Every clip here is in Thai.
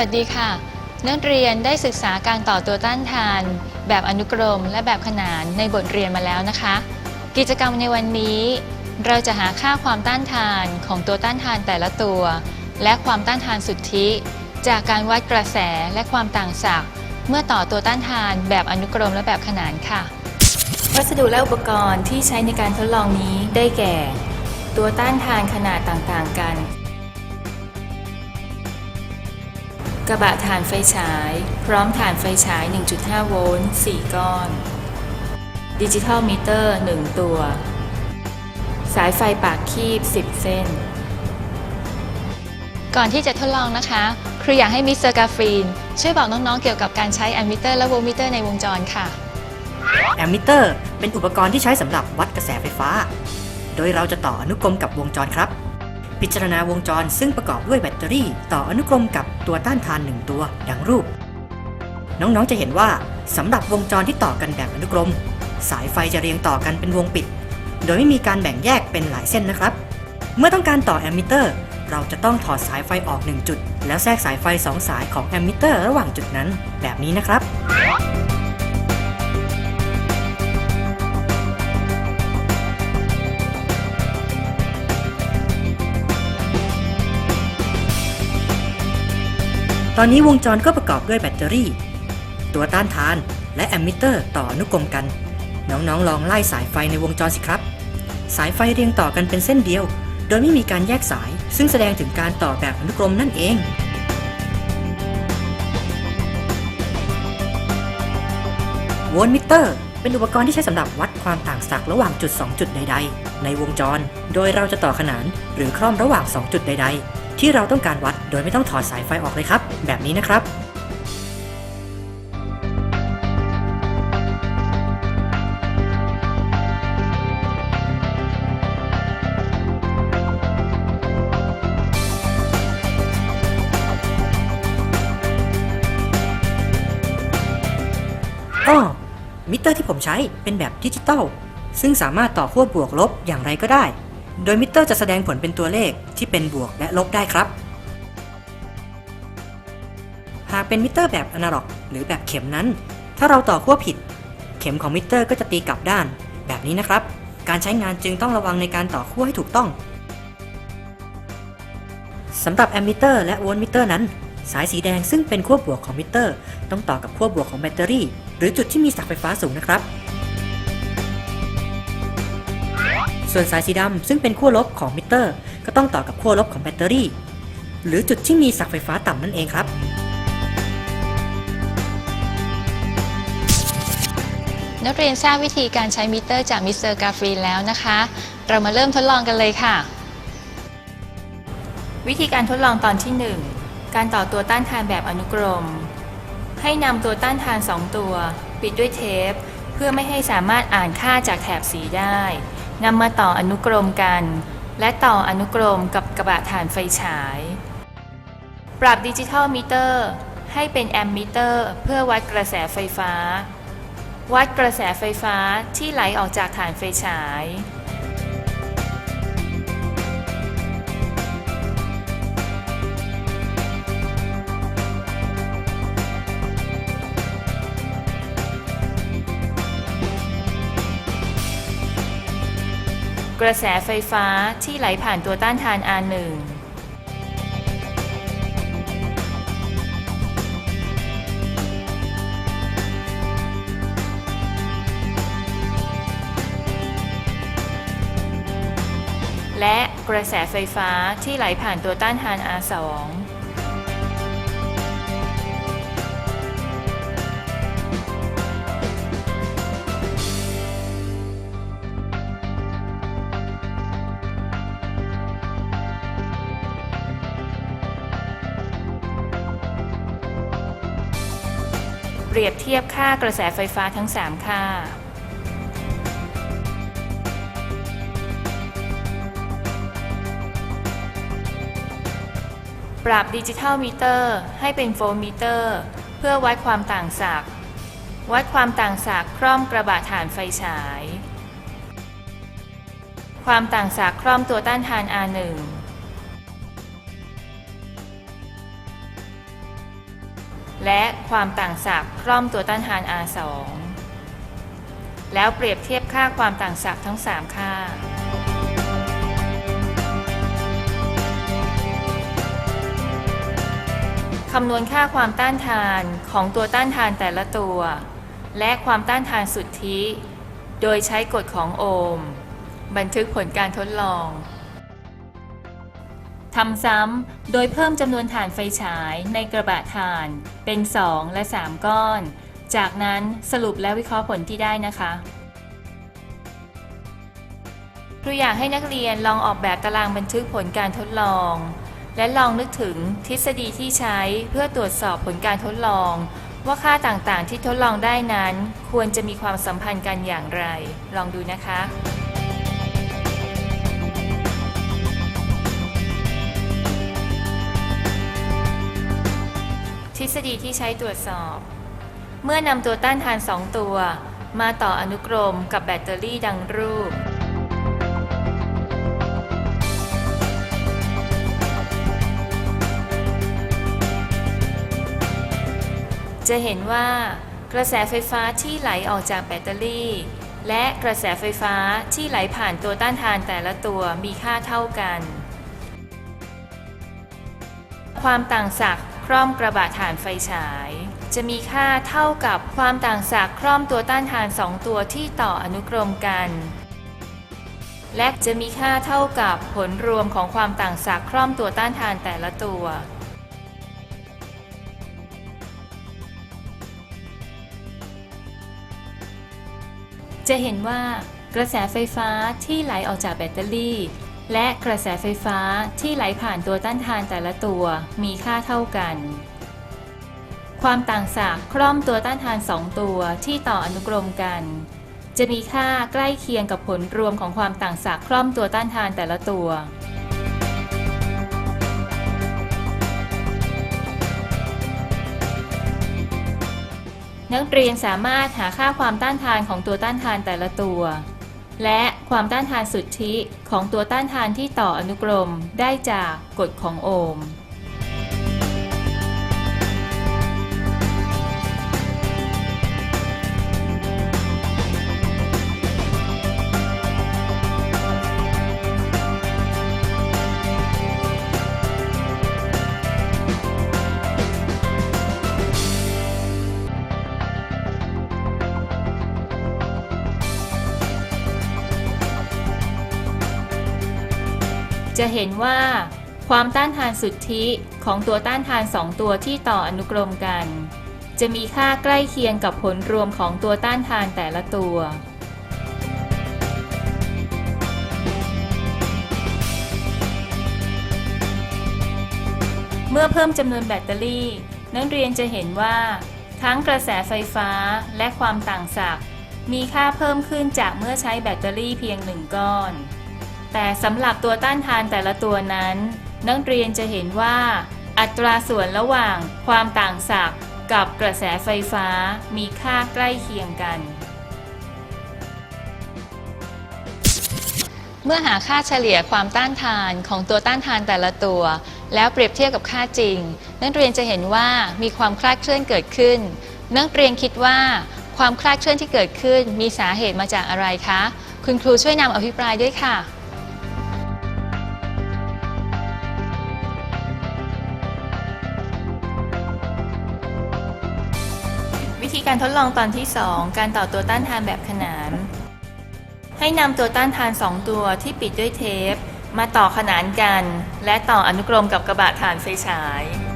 สวัสดีค่ะ นักเรียนได้ศึกษาการต่อตัวต้านทาน แบบอนุกรมและแบบขนานในบทเรียนมาแล้วนะคะ กิจกรรมในวันนี้ เราจะหาค่าความต้านทานของตัวต้านทานแต่ละตัว และความต้านทานสุทธิ จากการวัดกระแสและความต่างศักย์เมื่อต่อตัวต้านทานแบบอนุกรมและแบบขนานค่ะ วัสดุและอุปกรณ์ที่ใช้ในการทดลองนี้ได้แก่ ตัวต้านทานขนาดต่างๆกัน กระบะถ่านไฟฉาย พร้อมถ่านไฟฉาย 1.5 โวลต์ 4 ก้อน ดิจิทัลมิเตอร์ 1 ตัว สายไฟปากคีบ 10 เส้น ก่อนที่จะทดลองนะคะ ครูอยากให้มิสเตอร์กาฟีนช่วยบอกน้องๆ เกี่ยวกับการใช้แอมมิเตอร์และโวลต์มิเตอร์ในวงจรค่ะ แอมมิเตอร์ เป็นอุปกรณ์ที่ใช้สำหรับวัดกระแสไฟฟ้า โดยเราจะต่ออนุกรมกับวงจรครับ พิจารณาวงจรซึ่งประกอบด้วยแบตเตอรี่ ต่ออนุกรมกับตัวต้านทานหนึ่งตัวดังรูป น้องๆจะเห็นว่าสำหรับวงจรที่ต่อกันแบบอนุกรม สายไฟจะเรียงต่อกันเป็นวงปิด โดยไม่มีการแบ่งแยกเป็นหลายเส้นนะครับ เมื่อต้องการต่อแอมมิเตอร์ เราจะต้องถอดสายไฟออก 1 จุด แล้วแทรกสายไฟ 2 สายของแอมมิเตอร์ระหว่างจุดนั้น แบบนี้นะครับ ตอนนี้วงจรก็ประกอบด้วยแบตเตอรี่ ตัวต้านทาน และแอมมิเตอร์ต่ออนุกรมกัน น้องๆ ลองไล่สายไฟในวงจรสิครับ สายไฟเรียงต่อกันเป็นเส้นเดียว โดยไม่มีการแยกสาย ซึ่งแสดงถึงการต่อแบบอนุกรมนั่นเองโวลต์มิเตอร์ เป็นอุปกรณ์ที่ใช้สำหรับวัดความต่างศักย์ระหว่างจุด 2 จุดใด ๆ ในวงจร โดยเราจะต่อขนานหรือคล่อมระหว่าง 2 จุดใด ๆ ที่เราต้องการวัด โดยไม่ต้องถอดสายไฟออกเลยครับ แบบนี้นะครับอ้อมิเตอร์ที่ผมใช้เป็นแบบดิจิตอลซึ่งสามารถต่อขั้วบวกลบอย่างไรก็ได้ โดยมิเตอร์จะแสดงผลเป็นตัวเลขที่เป็นบวกและลบได้ครับ หากเป็นมิเตอร์แบบอนาล็อก หรือแบบเข็มนั้น ถ้าเราต่อขั้วผิด เข็มของมิเตอร์ก็จะตีกลับด้าน แบบนี้นะครับ การใช้งานจึงต้องระวังในการต่อขั้วให้ถูกต้องสำหรับแอมมิเตอร์และโวลต์มิเตอร์นั้น สายสีแดงซึ่งเป็นขั้วบวกของมิเตอร์ ต้องต่อกับขั้วบวกของแบตเตอรี่ หรือจุดที่มีศักย์ไฟฟ้าสูงนะครับ ส่วนสายสีดำซึ่งเป็นขั้วลบของมิเตอร์ ก็ต้องต่อกับขั้วลบของแบตเตอรี่ หรือจุดที่มีศักย์ไฟฟ้าต่ำนั่นเองครับ นักเรียนทราบวิธีการใช้มิเตอร์จากมิสเตอร์กาฟีแล้วนะคะ เรามาเริ่มทดลองกันเลยค่ะ วิธีการทดลองตอนที่ 1 การต่อตัวต้านทานแบบอนุกรม ให้นำตัวต้านทาน 2 ตัว ปิดด้วยเทป เพื่อไม่ให้สามารถอ่านค่าจากแถบสีได้นำมาต่ออนุกรมกัน และต่ออนุกรมกับกระบะถ่านไฟฉาย ปรับดิจิทัลมิเตอร์ ให้เป็นแอมมิเตอร์ เพื่อวัดกระแสไฟฟ้า วัดกระแสไฟฟ้าที่ไหลออกจากฐานไฟฉาย กระแสไฟฟ้าที่ไหลผ่านตัวต้านทาน R1 และกระแสไฟฟ้าที่ไหลผ่านตัวต้านทาน R2 เปรียบเทียบค่ากระแสไฟฟ้าทั้ง 3 ค่า ปรับดิจิทัลมิเตอร์ให้เป็นโฟลมิเตอร์เพื่อวัดความต่างศักย์วัดความต่างศักย์คร่อมกระบะถ่านไฟฉาย ความต่างศักย์คร่อมตัวต้านทาน R1 และความต่างศักย์คร่อมตัวต้านทาน R2 แล้วเปรียบเทียบค่าความต่างศักย์ทั้ง 3 ค่า คำนวณค่าความต้านทานของตัวต้านทานแต่ละตัว และความต้านทานสุทธิ โดยใช้กฎของโอห์มบันทึกผลการทดลองทำซ้ำ โดยเพิ่มจำนวนฐานไฟฉายในกระบะถ่าน เป็น 2 และ 3 ก้อน จากนั้นสรุปและวิเคราะห์ผลที่ได้นะคะครูอยากให้นักเรียนลองออกแบบตารางบันทึกผลการทดลอง และลองนึกถึงทฤษฎีที่ใช้เพื่อตรวจสอบผลการทดลอง ว่าค่าต่างๆ ที่ทดลองได้นั้น ควรจะมีความสัมพันธ์กันอย่างไร ลองดูนะคะทฤษฎีที่ใช้ตรวจสอบ เมื่อนำตัวต้านทาน 2 ตัว มาต่ออนุกรมกับแบตเตอรี่ดังรูป จะเห็นว่ากระแสไฟฟ้าที่ไหลออกจากแบตเตอรี่ และกระแสไฟฟ้าที่ไหลผ่านตัวต้านทานแต่ละตัวมีค่าเท่ากัน ความต่างศักย์คร่อมกระบะถ่านไฟฉาย จะมีค่าเท่ากับความต่างศักย์คร่อมตัวต้านทาน 2 ตัวที่ต่ออนุกรมกัน และจะมีค่าเท่ากับผลรวมของความต่างศักย์คร่อมตัวต้านทานแต่ละตัว จะเห็นว่ากระแสไฟฟ้าที่ไหลออกจากแบตเตอรี่ และกระแสไฟฟ้าที่ไหลผ่านตัวต้านทานแต่ละตัวมีค่าเท่ากัน ความต่างศักย์คร่อมตัวต้านทาน 2 ตัวที่ต่ออนุกรมกัน จะมีค่าใกล้เคียงกับผลรวมของความต่างศักย์คร่อมตัวต้านทานแต่ละตัว นักเรียนสามารถหาค่าความต้านทานของตัวต้านทานแต่ละตัว และความต้านทานสุทธิของตัวต้านทานที่ต่ออนุกรมได้จากกฎของโอห์ม จะเห็นว่า ความต้านทานสุทธิของตัวต้านทาน 2 ตัวที่ต่ออนุกรมกัน จะมีค่าใกล้เคียงกับผลรวมของตัวต้านทานแต่ละตัวเมื่อเพิ่มจำนวนแบตเตอรี่ นักเรียนจะเห็นว่า ทั้งกระแสไฟฟ้าและความต่างศักย์มีค่าเพิ่มขึ้นจากเมื่อใช้แบตเตอรี่เพียงหนึ่งก้อน แต่สำหรับตัวต้านทานแต่ละตัวนั้น นักเรียนจะเห็นว่า อัตราส่วนระหว่างความต่างศักย์กับกระแสไฟฟ้ามีค่าใกล้เคียงกัน เมื่อหาค่าเฉลี่ยความต้านทานของตัวต้านทานแต่ละตัว แล้วเปรียบเทียบกับค่าจริง นักเรียนจะเห็นว่ามีความคลาดเคลื่อนเกิดขึ้น นักเรียนคิดว่าความคลาดเคลื่อนที่เกิดขึ้นมีสาเหตุมาจากอะไรคะ คุณครูช่วยนำอภิปรายด้วยค่ะ ธีการทดลองตอนที่ 2 การต่อตัวต้านทานแบบขนาน ให้นำตัวต้านทาน 2 ตัวที่ปิดด้วยเทป มาต่อขนานกัน และต่ออนุกรมกับกระบะฐานไฟฉาย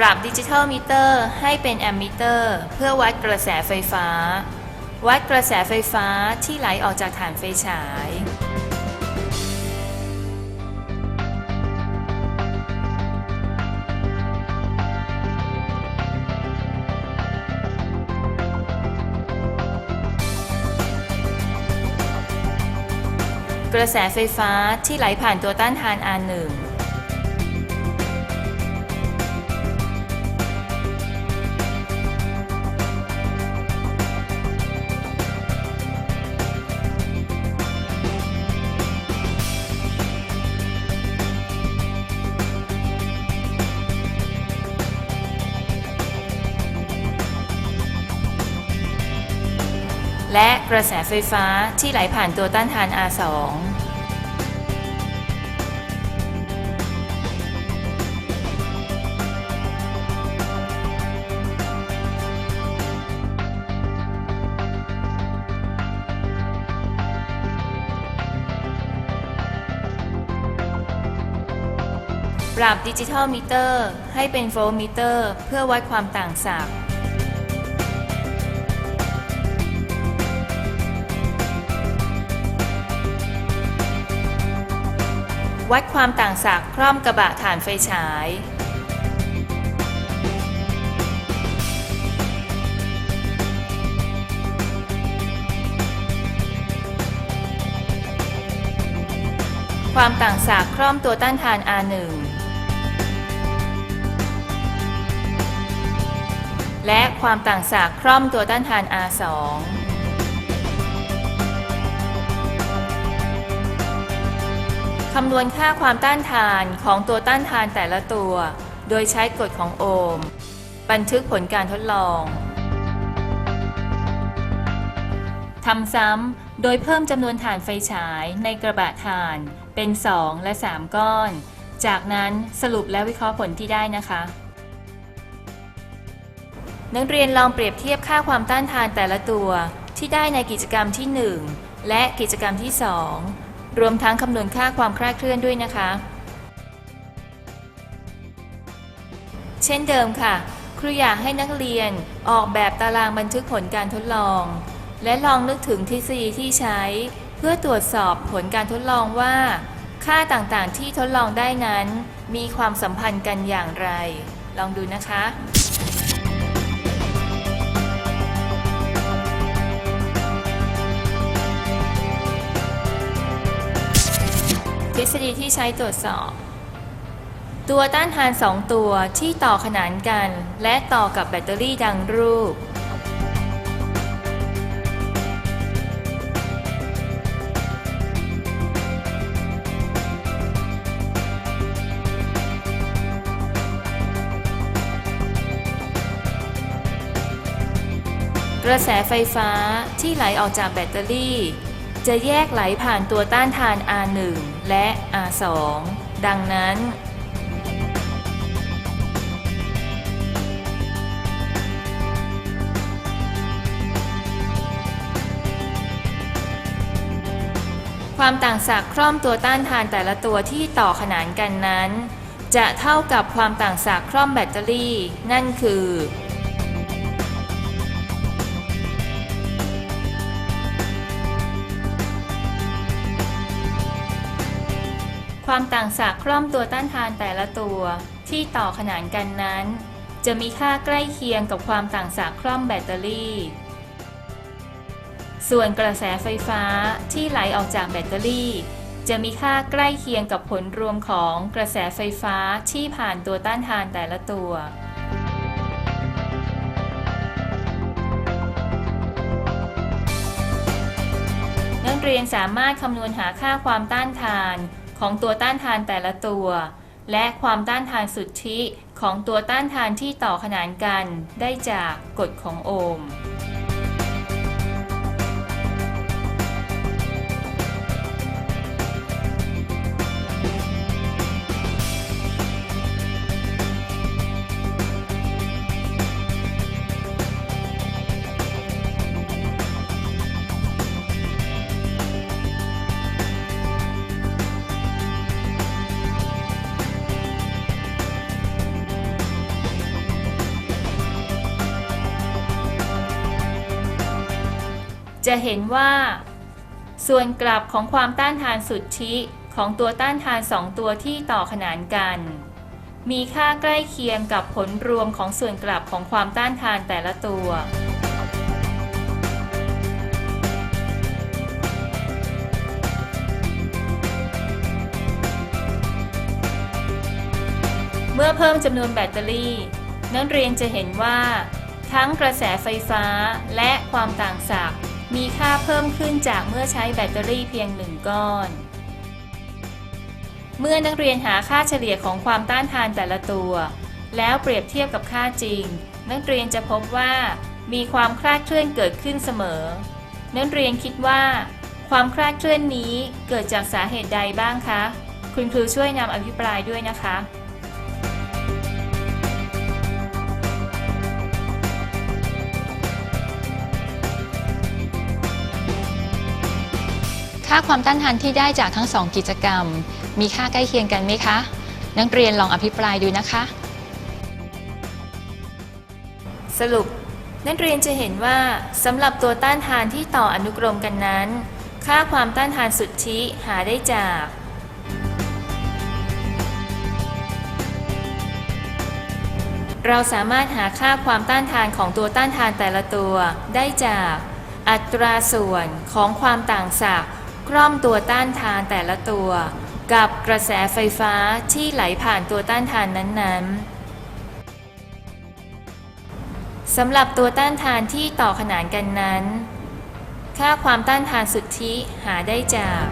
ปรับดิจิทัลมิเตอร์ให้เป็นแอมมิเตอร์เพื่อวัดกระแสไฟฟ้า วัดกระแสไฟฟ้าที่ไหลออกจากฐานไฟฉาย กระแสไฟฟ้าที่ไหลผ่านตัวต้านทาน R1 และกระแสไฟฟ้าที่ไหลผ่านตัวต้านทาน R2 ปรับดิจิทัลมิเตอร์ให้เป็นโฟล์มิเตอร์ เพื่อวัดความต่างศักย์ วัดความต่างศักย์คร่อมกระบะฐานไฟฉาย ความต่างศักย์คร่อมตัวต้านทาน R1 และความต่างศักย์คร่อมตัวต้านทาน R2 คำนวณค่าความต้านทานของตัวต้านทานแต่ละตัว โดยใช้กฎของโอห์ม บันทึกผลการทดลอง ทำซ้ำโดยเพิ่มจำนวนฐานไฟฉายในกระบะถ่านเป็น 2 และ 3 ก้อน จากนั้นสรุปและวิเคราะห์ผลที่ได้นะคะ นักเรียนลองเปรียบเทียบค่าความต้านทานแต่ละตัวที่ได้ในกิจกรรมที่ 1 และกิจกรรมที่ 2 รวมทั้งคำนวณค่าความคลาดเคลื่อนด้วยนะคะ เช่นเดิมค่ะ ครูอยากให้นักเรียนออกแบบตารางบันทึกผลการทดลอง และลองนึกถึงทฤษฎีที่ใช้ เพื่อตรวจสอบผลการทดลองว่า ค่าต่างๆที่ทดลองได้นั้น มีความสัมพันธ์กันอย่างไร ลองดูนะคะ ษฎีที่ใช้ตรวจสอบ ตัวต้านทาน 2 ตัวที่ต่อขนานกัน และต่อกับแบตเตอรี่ดังรูป กระแสไฟฟ้าที่ไหลออกจากแบตเตอรี่ จะแยกไหลผ่านตัวต้านทาน R1 และ R2 ดังนั้น ความต่างศักย์คร่อมตัวต้านทานแต่ละตัวที่ต่อขนานกันนั้น จะเท่ากับความต่างศักย์คร่อมแบตเตอรี่ นั่นคือ ความต่างศักย์คร่อมตัวต้านทานแต่ละตัว ที่ต่อขนานกันนั้น จะมีค่าใกล้เคียงกับความต่างศักย์คร่อมแบตเตอรี่ ส่วนกระแสไฟฟ้าที่ไหลออกจากแบตเตอรี่ จะมีค่าใกล้เคียงกับผลรวมของกระแสไฟฟ้าที่ผ่านตัวต้านทานแต่ละตัวนักเรียนสามารถคำนวณหาค่าความต้านทาน ของตัวต้านทานแต่ละตัว และความต้านทานสุทธิของตัวต้านทานที่ต่อขนานกันได้จากกฎของโอห์ม จะเห็นว่า ส่วนกลับของความต้านทานสุทธิของตัวต้านทาน 2 ตัวที่ต่อขนานกัน มีค่าใกล้เคียงกับผลรวมของส่วนกลับของความต้านทานแต่ละตัว เมื่อเพิ่มจำนวนแบตเตอรี่ นักเรียนจะเห็นว่า ทั้งกระแสไฟฟ้าและความต่างศักย์ มีค่าเพิ่มขึ้นจากเมื่อใช้แบตเตอรี่เพียงหนึ่งก้อน เมื่อนักเรียนหาค่าเฉลี่ยของความต้านทานแต่ละตัว แล้วเปรียบเทียบกับค่าจริง นักเรียนจะพบว่า มีความคลาดเคลื่อนเกิดขึ้นเสมอ นักเรียนคิดว่า ความคลาดเคลื่อนนี้เกิดจากสาเหตุใดบ้างคะ คุณครูช่วยนำอภิปรายด้วยนะคะ ค่าความต้านทานที่ได้จากทั้งสองกิจกรรม มีค่าใกล้เคียงกันไหมคะ นักเรียนลองอภิปรายดูนะคะ สรุป นักเรียนจะเห็นว่าสำหรับตัวต้านทานที่ต่ออนุกรมกันนั้น ค่าความต้านทานสุทธิหาได้จากเราสามารถหาค่าความต้านทานของตัวต้านทานแต่ละตัว ได้จาก อัตราส่วนของความต่างศักย์ คล่อมตัวต้านทานแต่ละตัว กับกระแสไฟฟ้าที่ไหลผ่านตัวต้านทานนั้นๆสำหรับตัวต้านทานที่ต่อขนานกันนั้น ค่าความต้านทานสุทธิหาได้จาก